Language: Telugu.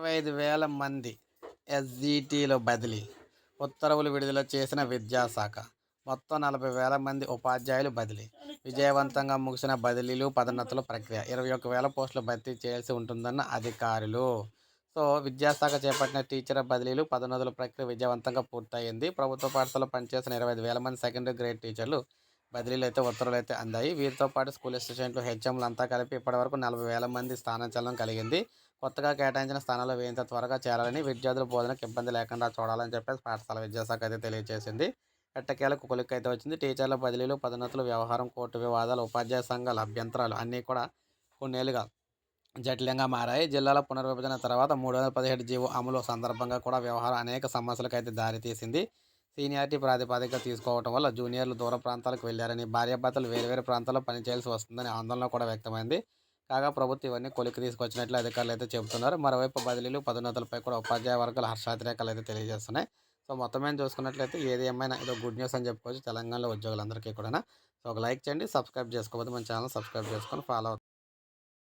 ఇరవై ఐదు వేల మంది ఎస్జిటిలో బదిలీ ఉత్తర్వులు విడుదల చేసిన విద్యాశాఖ. మొత్తం నలభై వేల మంది ఉపాధ్యాయులు బదిలీ. విజయవంతంగా ముగిసిన బదిలీలు పదోన్నతుల ప్రక్రియ. ఇరవై ఒక్క వేల పోస్టులు భర్తీ చేయాల్సి ఉంటుందన్న అధికారులు. సో విద్యాశాఖ చేపట్టిన టీచర్ బదిలీలు పదోన్నతుల ప్రక్రియ విజయవంతంగా పూర్తయింది. ప్రభుత్వ పాఠశాలలో పనిచేసిన ఇరవై ఐదు వేల మంది సెకండరీ గ్రేడ్ టీచర్లు బదిలీలు అయితే ఉత్తర్వులు అయితే అందాయి. వీరితో పాటు స్కూల్ అసిస్టెంట్లు హెచ్ఎంలు అంతా కలిపి ఇప్పటివరకు నలభై వేల మంది స్థానచలనం కలిగింది. కొత్తగా కేటాయించిన స్థానాల్లో వేయంత త్వరగా చేరాలని విద్యార్థుల బోధనకు ఇబ్బంది లేకుండా చూడాలని చెప్పేసి పాఠశాల విద్యాశాఖ అయితే తెలియజేసింది. ఎట్టకేలకు కొలిక్ అయితే వచ్చింది. టీచర్ల బదిలీలు పదోన్నతులు వ్యవహారం కోర్టు వివాదాలు ఉపాధ్యాయ సంఘాల అభ్యంతరాలు అన్నీ కూడా కొన్నేళ్ళుగా జటిలంగా మారాయి. జిల్లాల పునర్విభజన తర్వాత మూడు వందల పదిహేడు జీవో అమలు సందర్భంగా కూడా వ్యవహారం అనేక సమస్యలకు అయితే దారితీసింది. సీనియారిటీ ప్రాతిపదిక తీసుకోవడం వల్ల జూనియర్లు దూర ప్రాంతాలకు వెళ్ళారని భార్యాభర్తలు వేరు ప్రాంతాల్లో పనిచేయాల్సి వస్తుందని ఆందోళన కూడా వ్యక్తమైంది. కాగా ప్రభుత్వం ఇవన్నీ కొలికి తీసుకొచ్చినట్లు అధికారులు అయితే చెబుతున్నారు. మరోవైపు బదిలీలు పదోన్నతులపై కూడా ఉపాధ్యాయ వర్గాలు హర్షాతిరేకాలు అయితే తెలియజేస్తున్నాయి. సో మొత్తం మీద చూసుకున్నట్లయితే ఏది ఏమైనా ఇదో గుడ్ న్యూస్ అని చెప్పుకోవచ్చు తెలంగాణలో ఉద్యోగులందరికీ కూడా సో ఒక లైక్ చేయండి సబ్స్క్రైబ్ చేసుకోవద్దు మన ఛానల్ సబ్స్క్రైబ్ చేసుకొని ఫాలో